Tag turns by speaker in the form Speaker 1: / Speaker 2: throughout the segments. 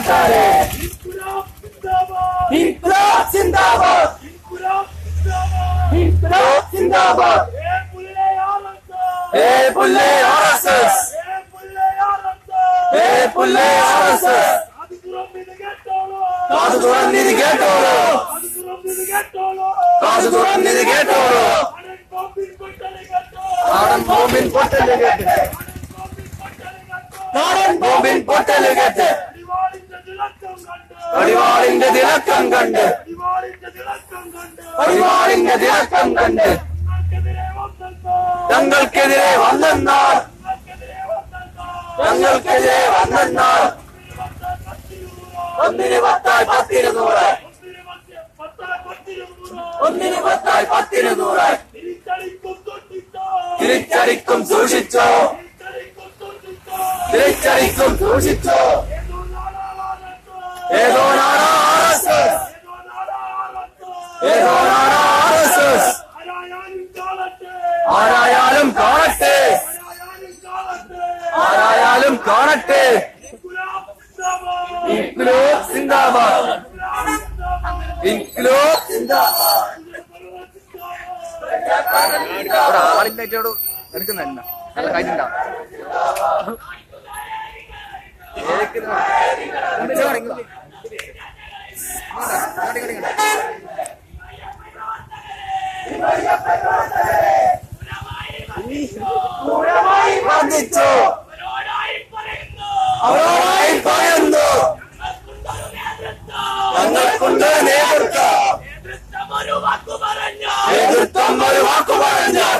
Speaker 1: हटारे इंकलाब जिंदाबाद इंकलाब जिंदाबाद इंकलाब जिंदाबाद ए पुल्ले आरएसएस ए पुल्ले आरएसएस ए पुल्ले आरएसएस காசு தூரம் நிதி கேட்டோரோ காசு தூரம் நிதி கேட்டோரோ காடன் பாம்பின் பொட்டலை கேட்டு காடன் பாம்பின் பொட்டலை கேட்டு അടിവാളിന്റെ തിളക്കം കണ്ട്. അടിവാളിന്റെ തിളക്കം കണ്ട്. തങ്ങൾക്കെതിരെ വന്നെന്നാൽ. തങ്ങൾക്കെതിരെ വന്നെന്നാൽ. ഒന്നിന് പത്തായി പത്തിന് നൂറായി ഒന്നിന് പത്തായി പത്തിന് നൂറായി തിരിച്ചടിക്കും സൂക്ഷിച്ചോ. തിരിച്ചടിക്കും സൂക്ഷിച്ചോ. ആരായാലും കാണട്ടെ ആരായാലും കാണട്ടെ ഇൻക്ലോ സിന്ദാബാദ് ഇൻക്ലോ സിന്ദാബാദ്
Speaker 2: അവിടെ ആളില്ലായിട്ടോട് എടുക്കുന്നുണ്ട നല്ല കാറ്റുണ്ടാ
Speaker 1: പൂരമായി വർദ്ധിച്ചു അവരോടായി പറയുന്നു. ഞങ്ങൾക്കുണ്ട് നേതൃത്വം. നേതൃത്വം ഒരു വാക്കു പറഞ്ഞാൽ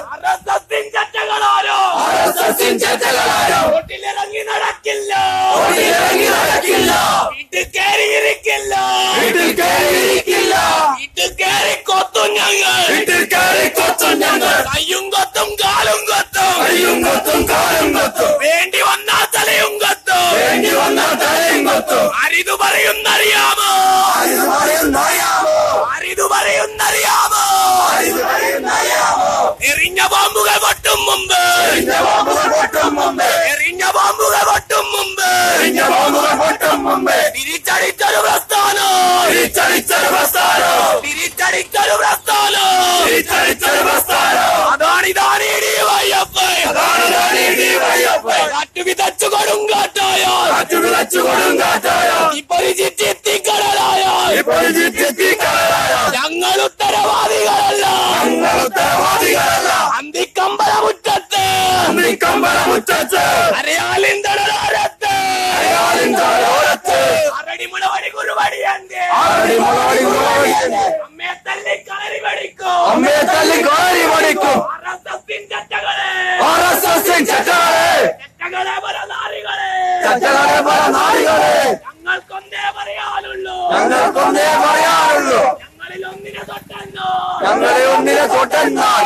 Speaker 3: ചട്ടകളെ
Speaker 1: പല നാടുകളെ
Speaker 3: ഞങ്ങൾക്കൊന്നേ പറയാനുള്ളൂ.
Speaker 1: ഞങ്ങൾക്കൊന്നേ പറയാനുള്ളൂ.
Speaker 3: ഞങ്ങളിൽ ഒന്നിനെ തൊട്ടെന്നോ
Speaker 1: ഞങ്ങളെ ഒന്നിനെ തൊട്ടെന്നാൽ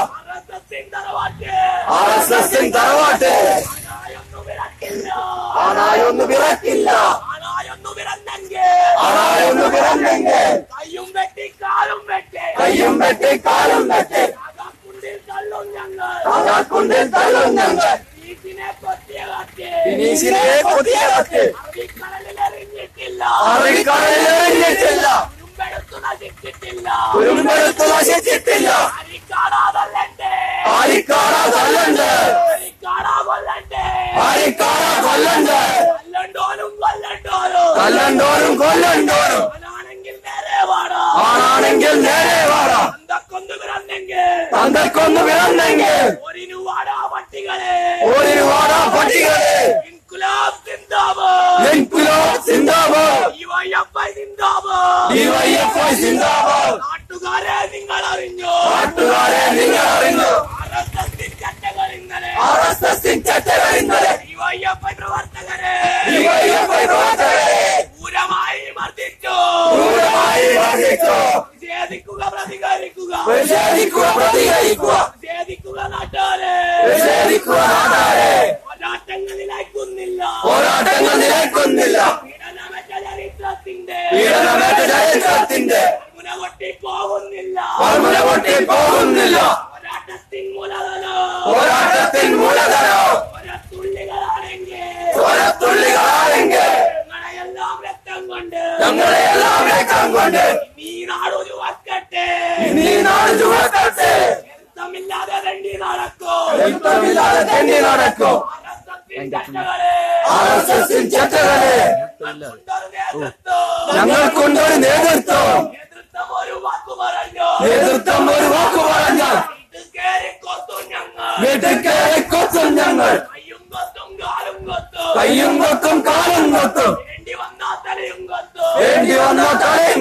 Speaker 1: ആർ എസ് എസിൻ തറവാട്ടെ.
Speaker 3: ആണായൊന്ന്
Speaker 1: പിറക്കില്ല
Speaker 3: ആണായൊന്നു വിറന്നെങ്കിൽ
Speaker 1: ആണായൊന്ന് പിറന്നെങ്കിൽ
Speaker 3: കയ്യും വെട്ടി കാലും വെട്ടി
Speaker 1: കയ്യും വെട്ടി കാലും വെട്ടി
Speaker 3: കുണ്ടിൽ തള്ളും ഞങ്ങൾ
Speaker 1: കാക്കാക്കുണ്ടിൽ തള്ളും ഞങ്ങൾ
Speaker 3: വീട്ടിനെ കൊത്തിയ എറിഞ്ഞിട്ടില്ല തുരുമ്പെടുത്തു നശിച്ചിട്ടില്ല
Speaker 1: കുരുമ്പെടുത്ത് നശിച്ചിട്ടില്ല ആരിക്കാട കൊല്ലണ്ടേ ആരിക്കാട കൊല്ലണ്ട്
Speaker 3: കൊല്ലണ്ടോനും കൊല്ലണ്ടോനും സിന്ദാബാദ്. നാട്ടുകാരെ നിങ്ങൾ അറിഞ്ഞു
Speaker 1: നാട്ടുകാരെ നിങ്ങൾ അറിഞ്ഞു
Speaker 3: ആർഎസ്എസിൻ ചട്ടകൾ ഇന്നലെ.
Speaker 1: ആർ എസ് എസിൻ ചട്ടകൾ ഇന്നലെ.
Speaker 3: ഡിവൈഎഫ്ഐ പ്രവർത്തകരെ.
Speaker 1: ഡിവൈഎഫ്ഐ പ്രവർത്തകരെ.
Speaker 3: ക്രൂരമായി മർദ്ദിച്ചു.
Speaker 1: ക്രൂരമായി വർദ്ധിച്ചു
Speaker 3: നിഷേധിക്കുക പ്രതികരിക്കുക.
Speaker 1: നിഷേധിക്കുക പ്രതികരിക്കുക.
Speaker 3: നിഷേധിക്കുക നാട്ടുകാരെ
Speaker 1: നിഷേധിക്കുക നാടാരെ
Speaker 3: പോരാട്ടങ്ങൾ നിലയ്ക്കുന്നില്ല.
Speaker 1: പോരാട്ടങ്ങൾ നിലയ്ക്കുന്നില്ല.
Speaker 3: പീഡനമേറ്റ ചരിത്രത്തിന്റെ മുന പൊട്ടി പോകുന്നില്ല.
Speaker 1: പൽമുന പൊട്ടി പോകുന്നില്ല.
Speaker 3: പോരാട്ടത്തിൻ മൂലധനോ?
Speaker 1: പോരാട്ടത്തിൻ മൂലധനോ?
Speaker 3: തുള്ളികളാണെങ്കിൽ
Speaker 1: ചോരത്തുള്ളികളാണെങ്കിൽ
Speaker 3: നിങ്ങളെയെല്ലാം രക്ത കൊണ്ട്.
Speaker 1: ഞങ്ങളെല്ലാം രക്തം കൊണ്ട്.
Speaker 3: നീ നാട് ചുവക്കട്ടെ
Speaker 1: ഇനി നാട് ചുവക്കട്ടെ
Speaker 3: രക്തമില്ലാതെ രണ്ടി നടക്കോ.
Speaker 1: രക്തമില്ലാതെ തെണ്ടി നടക്കൂ. ആർ എസ് എസിൻ ചട്ടകളെ.
Speaker 3: കൊണ്ടൊരു നേതൃത്വം.
Speaker 1: നേതൃത്വം
Speaker 3: ഒരു വാക്കു
Speaker 1: പറഞ്ഞാൽ
Speaker 3: ഞങ്ങൾ
Speaker 1: വീട്ടിൽ കയറി കൊത്തും ഞങ്ങൾ.
Speaker 3: കയ്യും കൊത്തും കാലും കൊത്തും. വേണ്ടി വന്ന തലയും കൊത്തും.
Speaker 1: വേണ്ടി വന്ന തലയും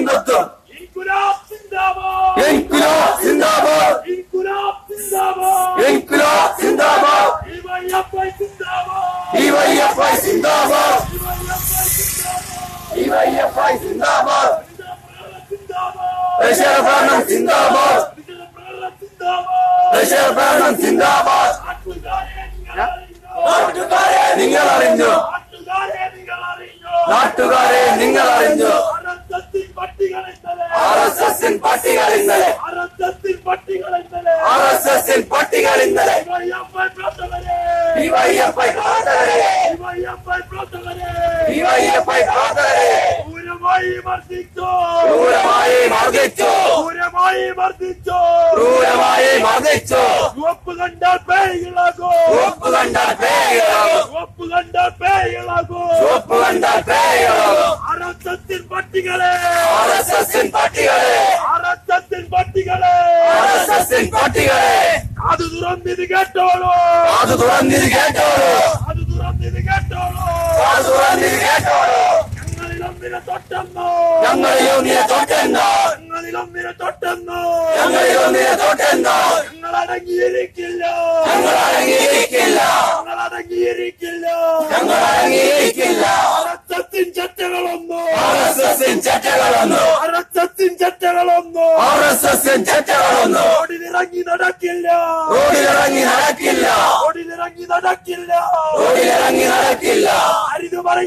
Speaker 3: ഡിവൈഎഫ്ഐ പ്രവർത്തകരെ
Speaker 1: ഡിവൈഎഫ്ഐ പ്രവർത്തകരെ
Speaker 3: ക്രൂരമായി മർദ്ദിച്ചു
Speaker 1: ക്രൂരമായി മർദ്ദിച്ചു
Speaker 3: ക്രൂരമായി മർദ്ദിച്ചു
Speaker 1: ക്രൂരമായി മർദ്ദിച്ചു
Speaker 3: ചുവപ്പ് കണ്ടാൽ പേയിളകൂ
Speaker 1: ചുവപ്പ് കണ്ടാൽ പേയാകും
Speaker 3: ചുവപ്പ് കണ്ടാൽ പേയിളകൂ
Speaker 1: ചുവപ്പ് കണ്ടാൽ പേയാകും
Speaker 3: അറസത്തിൻ പട്ടികളെ
Speaker 1: ആർ എസ് എസിൻ പട്ടികളെ
Speaker 3: അറസത്തിൻ പട്ടികളെ
Speaker 1: ആർ എസ് എസിൻ പട്ടികളെ
Speaker 3: അത് തുറന്നിത് കേട്ടോളൂ
Speaker 1: അത് കേട്ടോളൂ
Speaker 3: ഞങ്ങളിലൊന്നിനെ തൊട്ടെന്നോ? ഞങ്ങൾ അടങ്ങിയിരിക്കില്ല
Speaker 1: ഞങ്ങൾ അടങ്ങിയിരിക്കില്ല
Speaker 3: ഞങ്ങൾ അടങ്ങിയിരിക്കില്ല
Speaker 1: ഞങ്ങൾ അടങ്ങിയിരിക്കില്ല
Speaker 3: അറസത്തിൻ ചട്ടകളൊന്നോ.
Speaker 1: ചട്ടകളൊന്നു
Speaker 3: അറസത്തിൻ ചട്ടകളൊന്നോ.
Speaker 1: ചട്ടകളൊന്നു
Speaker 3: നടക്കില്ല
Speaker 1: റോഡിലിറങ്ങി നടക്കില്ല
Speaker 3: റോഡിലിറങ്ങി നടക്കില്ല
Speaker 1: റോഡിലിറങ്ങി നടക്കില്ല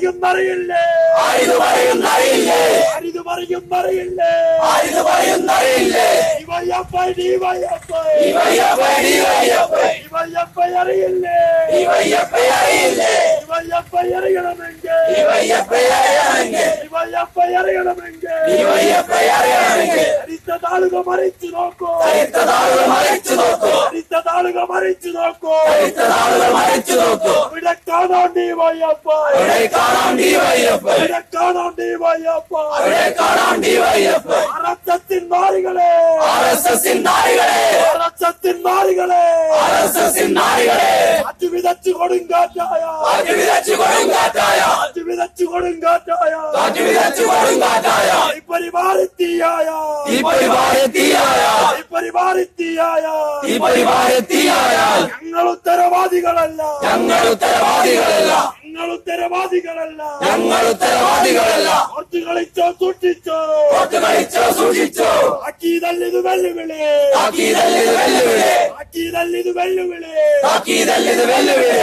Speaker 3: അരിത് പറയുന്നറിയില്ലേ
Speaker 1: അരിതു പറയുന്നറിയില്ലേ
Speaker 3: അരിത് അരിതു
Speaker 1: ആരിത് പറയുന്നറിയില്ലേ?
Speaker 3: DYFI DYFI
Speaker 1: DYFI DYFI
Speaker 3: DYFI അറിയില്ലേ?
Speaker 1: ഡിവൈഎഫ്ഐ അറിയില്ലേ?
Speaker 3: இவையப்ப
Speaker 1: இறையணம் எங்கே இவையப்ப இறையணம்
Speaker 3: எங்கே இவையப்ப இறையணம் எங்கே
Speaker 1: இவையப்ப இறையணம் எங்கே அரித்த
Speaker 3: தாளுக மறைச்சு நோக்கோ.
Speaker 1: அரித்த தாளுக மறைச்சு
Speaker 3: நோக்கோ. அரித்த தாளுக
Speaker 1: மறைச்சு நோக்கோ. அரித்த
Speaker 3: தாளுக மறைச்சு
Speaker 1: நோக்கோ. விடக்காதாம் நீ வையப்பா
Speaker 3: விடக்காதாம் நீ
Speaker 1: வையப்பா நாரிகளே அச்சு விதச்சு
Speaker 3: கொடுங்காட்டாயா വിതച്ചു കൊടുങ്കാറ്റായ അച്ചു വിതച്ചു കൊടുങ്കാറ്റായ
Speaker 1: കാറ്റ് വിതച്ചു കൊടുങ്കാറ്റായ
Speaker 3: ഈ പരിപാടിത്തീയായ
Speaker 1: ഈ പരിപാടി തീയായ
Speaker 3: ഈ പരിപാടിത്തീയായ
Speaker 1: ഈ പരിപാടി തീയായാൽ
Speaker 3: ഞങ്ങൾ ഉത്തരവാദികളല്ല
Speaker 1: ഞങ്ങൾ ഉത്തരവാദികളല്ല
Speaker 3: ഞങ്ങൾ ഉത്തരവാദികളല്ല
Speaker 1: ഞങ്ങൾ ഉത്തരവാദികളല്ല
Speaker 3: കുറച്ച് കളിച്ചോ സൂക്ഷിച്ചോ.
Speaker 1: പുറത്ത് കളിച്ചോ സൂക്ഷിച്ചോ.
Speaker 3: അക്കീതല്ലിത് വെല്ലുവിളി.
Speaker 1: അക്കീതല്ലിത് വെല്ലുവിളി.
Speaker 3: അക്കീതല്ലിത് വെല്ലുവിളി.
Speaker 1: അക്കീതല്ലിത് വെല്ലുവിളി.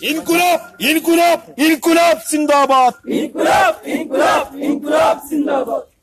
Speaker 3: İnkılap, inkılap, inkılap zindabat.
Speaker 1: İnkılap, inkılap, inkılap zindabat.